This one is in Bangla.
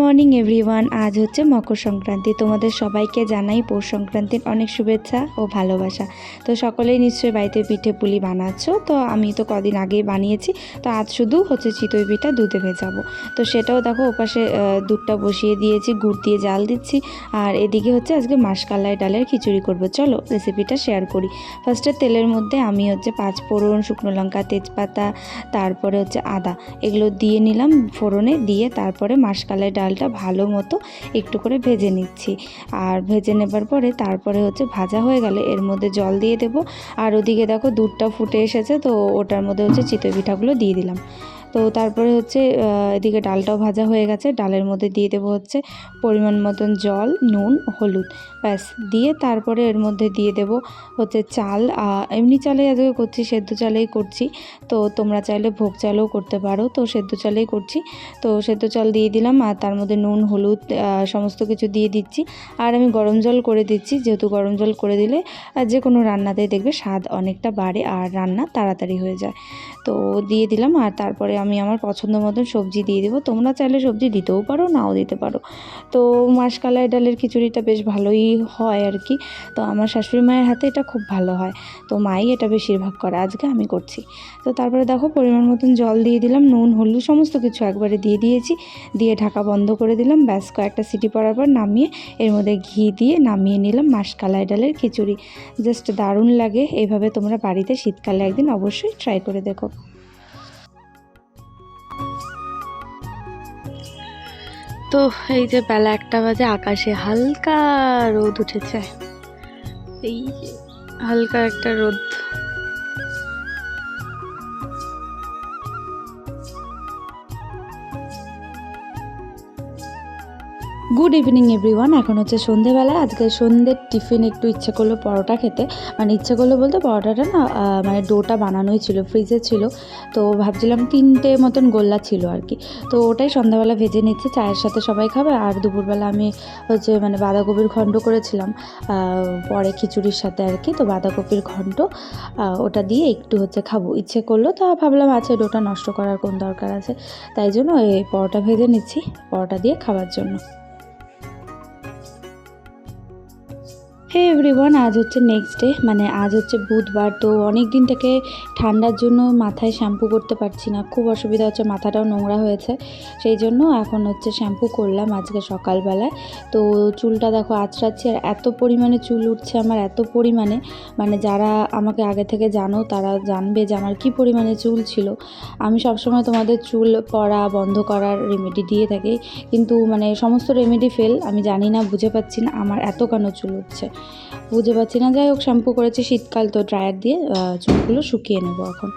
Morning, everyone. আজ হচ্ছে মকর সংক্রান্তি। তোমাদের সবাইকে জানাই পৌষ সংক্রান্তির অনেক শুভেচ্ছা ও ভালোবাসা। তো সকলেই নিশ্চয়ই বাড়িতে পিঠে পুলি বানাচ্ছো। তো আমি তো কদিন আগেই বানিয়েছি। তো আজ শুধু হচ্ছে চিতই পিঠা, দুধে ভেজাবো। তো সেটাও দেখো ওপাশে দুধটা বসিয়ে দিয়েছি, গুড় দিয়ে জাল দিচ্ছি। আর এদিকে হচ্ছে আজকে মাসকালাই ডালের খিচুড়ি করব। চলো রেসিপিটা শেয়ার করি। ফার্স্টে তেলের মধ্যে আমি হচ্ছে পাঁচ ফোড়ন, শুকনো লঙ্কা, তেজপাতা, তারপরে হচ্ছে আদা। এগুলো দিয়ে নিলাম ফোড়নে। দিয়ে তারপরে মাসকালাই ডালটা ভালো মতো একটু করে ভেজে নিচ্ছি। আর ভেজে নেবার পরে তারপরে হচ্ছে ভাজা হয়ে গেলে এর মধ্যে জল দিয়ে দেবো। আর ওদিকে দেখো দুধটা ফুটে এসেছে, তো ওটার মধ্যে হচ্ছে চিতই পিঠাগুলো দিয়ে দিলাম। তো তারপরে হচ্ছে এদিকে ডালটাও ভাজা হয়ে গেছে। ডালের মধ্যে দিয়ে দেবো হচ্ছে পরিমাণ মতন জল, নুন, হলুদ। ব্যাস, দিয়ে তারপরে এর মধ্যে দিয়ে দেবো হচ্ছে চাল। এমনি চালে আজকে করছি, সেদ্ধ চালেই করছি। তো তোমরা চাইলে ভোগ চালও করতে পারো। তো সেদ্ধ চালেই করছি। তো সেদ্ধ চাল দিয়ে দিলাম আর তার মধ্যে নুন, হলুদ সমস্ত কিছু দিয়ে দিচ্ছি। আর আমি গরম জল করে দিচ্ছি। যেহেতু গরম জল করে দিলে যে কোনো রান্নাতেই দেখবে স্বাদ অনেকটা বাড়ে আর রান্না তাড়াতাড়ি হয়ে যায়। তো দিয়ে দিলাম আর তারপরে আমি আমার পছন্দ মতন সবজি দিয়ে দেবো। তোমরা চাইলে সবজি দিতেও পারো, নাও দিতে পারো। তো মাসকালাই ডালের খিচুড়িটা বেশ ভালোই হয় আর কি। তো আমার শাশুড়ি মায়ের হাতে এটা খুব ভালো হয়। তো মাই এটা বেশিরভাগ করে, আজকে আমি করছি। তো তারপরে দেখো পরিমাণ মতন জল দিয়ে দিলাম, নুন, হলুদ সমস্ত কিছু একবারে দিয়ে দিয়েছি। দিয়ে ঢাকা বন্ধ করে দিলাম, ব্যাস কয়েকটা সিটি পড়ার পর নামিয়ে এর মধ্যে ঘি দিয়ে নামিয়ে নিলাম মাসকালাই ডালের খিচুড়ি। জাস্ট দারুণ লাগে এইভাবে তোমরা বাড়িতে শীতকালে একদিন অবশ্যই ট্রাই করে দেখো। তো এই যে বেলা একটা বাজে আকাশে হালকা রোদ উঠেছে। এই হালকা একটা রোদ। গুড ইভিনিং এভরিওয়ান এখন হচ্ছে সন্ধেবেলা। আজকে সন্ধ্যের টিফিন একটু ইচ্ছে করল পরোটা খেতে। মানে ইচ্ছে করল বলতে পরোটাটা না মানে ডোটা বানানোই ছিল ফ্রিজে ছিল। তো ভাবছিলাম তিনটে মতন গোল্লা ছিল আর কি। তো ওটাই সন্ধ্যাবেলা ভেজে নিচ্ছে চায়ের সাথে সবাই খাবে। আর দুপুরবেলা আমি হচ্ছে মানে বাঁধাকপির ঘন্ট করেছিলাম পরে খিচুড়ির সাথে আর কি। তো বাঁধাকপির আহ, ওটা দিয়ে একটু হচ্ছে খাব। ইচ্ছে করল তা ভাবলাম আছে ডোটা নষ্ট করার কোন দরকার আছে। তাই জন্য এই পরোটা ভেজে নিচ্ছি পরোটা দিয়ে খাওয়ার জন্য। হে এভরিওয়ান আজ হচ্ছে নেক্সট ডে মানে আজ হচ্ছে বুধবার, তো অনেক দিন থেকে ঠান্ডার জন্য মাথায় শ্যাম্পু করতে পারছি না। খুব অসুবিধা হচ্ছে, মাথাটাও নোংরা হয়েছে। সেই জন্য এখন হচ্ছে শ্যাম্পু করলাম আজকে সকালবেলায়। তো চুলটা দেখো আঁচড়াচ্ছি, আর এত পরিমাণে চুল উঠছে আমার, এত পরিমাণে। মানে যারা আমাকে আগে থেকে জানো, তারা জানবে যে আমার কী পরিমাণে চুল ছিল। আমি সবসময় তোমাদের চুল পড়া, বন্ধ করার রেমেডি দিয়ে থাকি। কিন্তু মানে সমস্ত রেমেডি ফেল আমি জানি না, বুঝে পাচ্ছি না, আমার এত কেন চুল উঠছে? বুঝে পাচ্ছি না। যাই হোক, শ্যাম্পু করেছি, শীতকাল তো ড্রায়ার দিয়ে চুলগুলো শুকিয়ে নেব এখন।